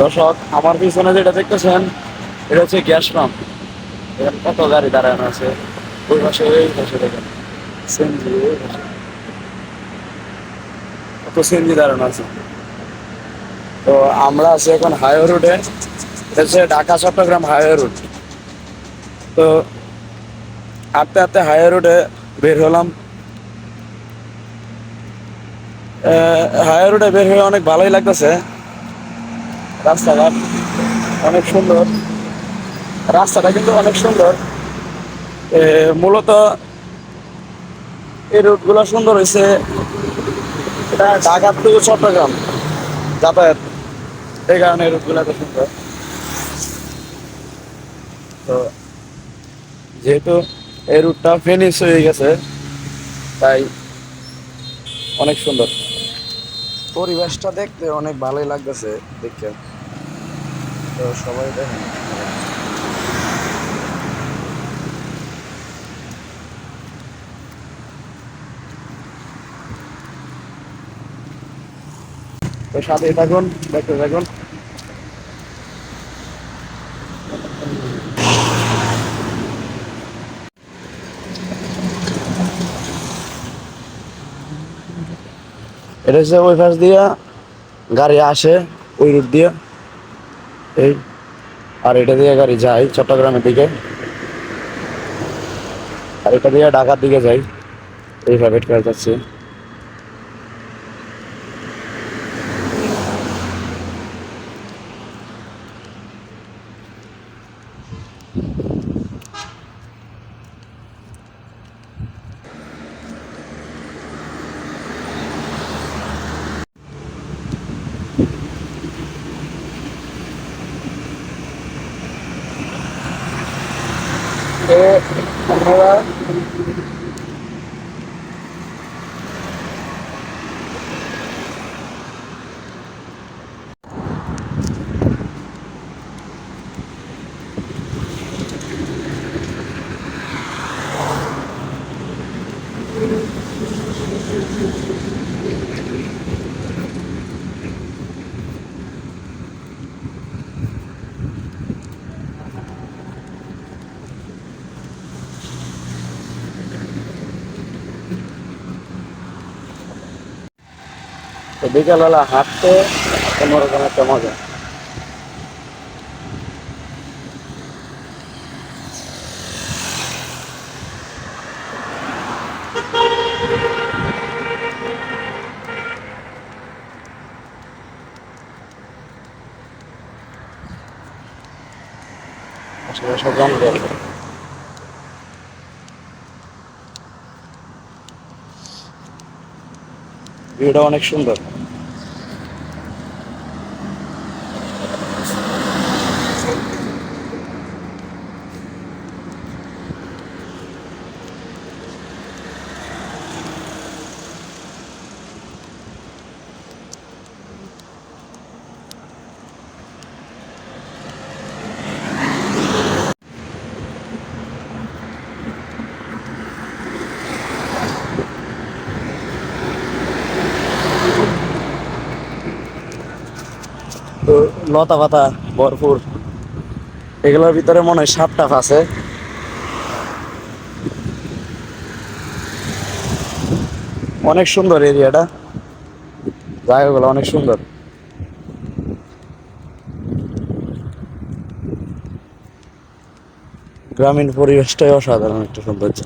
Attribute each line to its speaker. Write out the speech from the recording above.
Speaker 1: দর্শক, আমার পিছনে যেটা দেখতেছেন, এটা হচ্ছে গ্যাস পাম্প। এখানে কত গাড়ি দাঁড়ানো আছে? ওই পাশে ওই পাশে দেখেন। সিএনজি, ওই পাশে। কত সিএনজি দাঁড়ানো আছে? তো আমরা আছি এখন হাইওয়ে রুটে এটা হচ্ছে ঢাকা, চট্টগ্রাম হাইওয়ে রুট তো হাঁটতে হাঁটতে হাইওয়ে রুটে বের হলাম। হাইওয়ে রুটে বের হয়ে অনেক ভালোই লাগতেছে। রাস্তাঘাট অনেক সুন্দর। রাস্তাটা কিন্তু অনেক সুন্দর। মূলত এই রুটগুলো সুন্দর হয়েছে এটা ঢাকা টু চট্টগ্রাম যাতায়াত। এই কারণে এই রুটগুলো এত সুন্দর। তো, যেহেতু এই রুটটা ফিনিশ হয়ে গেছে, তাই অনেক সুন্দর। পরিবেশটা দেখতে অনেক ভালোই লাগতেছে, দেখতে। তো সবাই দেখেন তো সাথে থাকুন, দেখতে থাকুন। এটা হচ্ছে ওই পাশ দিয়া গাড়ি আসে, ওই রুট দিয়ে। এই, আর এটা দিয়ে গাড়ি যায় চট্টগ্রামের দিকে। আর এটা দিয়ে ঢাকার দিকে যাই এইভাবে করে যাচ্ছে তো আমরা তো বিকালবেলা হাঁটতে অন্যরকম একটা মজা। আশেপাশে জঙ্গল ভিউটা অনেক সুন্দর। তো লতা পাতা ভরপুর। এগুলোর ভিতরে মনে হয় সাপ টাপ আছে। অনেক সুন্দর এরিয়াটা। জায়গাগুলো অনেক সুন্দর। গ্রামীণ পরিবেশটাই অসাধারণ একটা সৌন্দর্য।